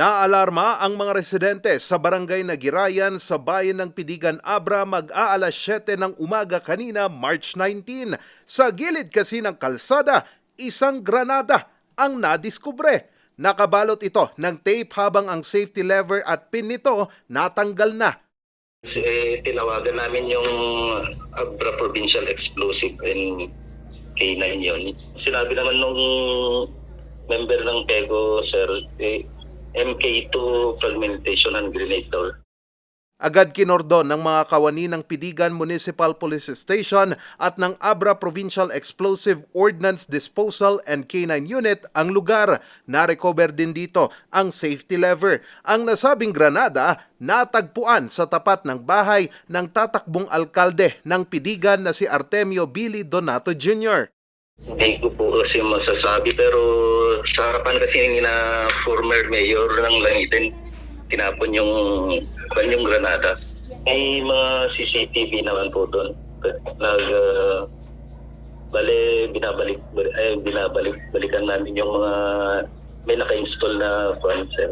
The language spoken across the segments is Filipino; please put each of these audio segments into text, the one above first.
Naalarma ang mga residente sa barangay Nagirayan sa bayan ng Pidigan Abra mag-aalas 7 ng umaga kanina March 19. Sa gilid kasi ng kalsada, isang granada ang nadiskubre. Nakabalot ito ng tape habang ang safety lever at pin nito natanggal na. Eh, tinawagan namin yung Abra Provincial Explosive and K9 yun. Sinabi naman nung member ng PEGO, sir, eh, MK2 fragmentation and grenade daw. Agad kinordon ng mga kawani ng Pidigan Municipal Police Station at ng Abra Provincial Explosive Ordnance Disposal and K9 Unit ang lugar. Na-recover din dito ang safety lever. Ang nasabing granada natagpuan sa tapat ng bahay ng tatakbong alkalde ng Pidigan na si Artemio Billy Donato Jr. Hindi ko po kasi masasabi pero sa harapan kasi ni na former mayor ng Langitin, tinapon yung yung granada. May mga CCTV naman po doon. Nag uh, bale binabalik ay binabalik balikan namin yung mga may naka-install na sir,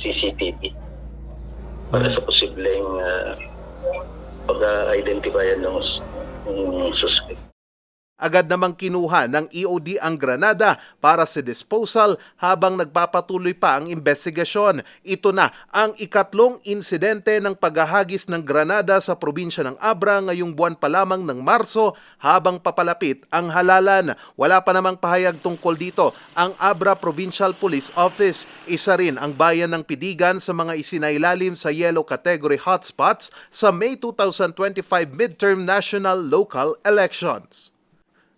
CCTV para sa posibleng uh, pag-identifyan ng, ng suspect. Agad namang kinuha ng EOD ang granada para sa disposal habang nagpapatuloy pa ang investigasyon. Ito na ang ikatlong insidente ng paghahagis ng granada sa probinsya ng Abra ngayong buwan pa lamang ng Marso habang papalapit ang halalan. Wala pa namang pahayag tungkol dito ang Abra Provincial Police Office. Isa rin ang bayan ng Pidigan sa mga isinailalim sa yellow category hotspots sa May 2025 midterm national local elections.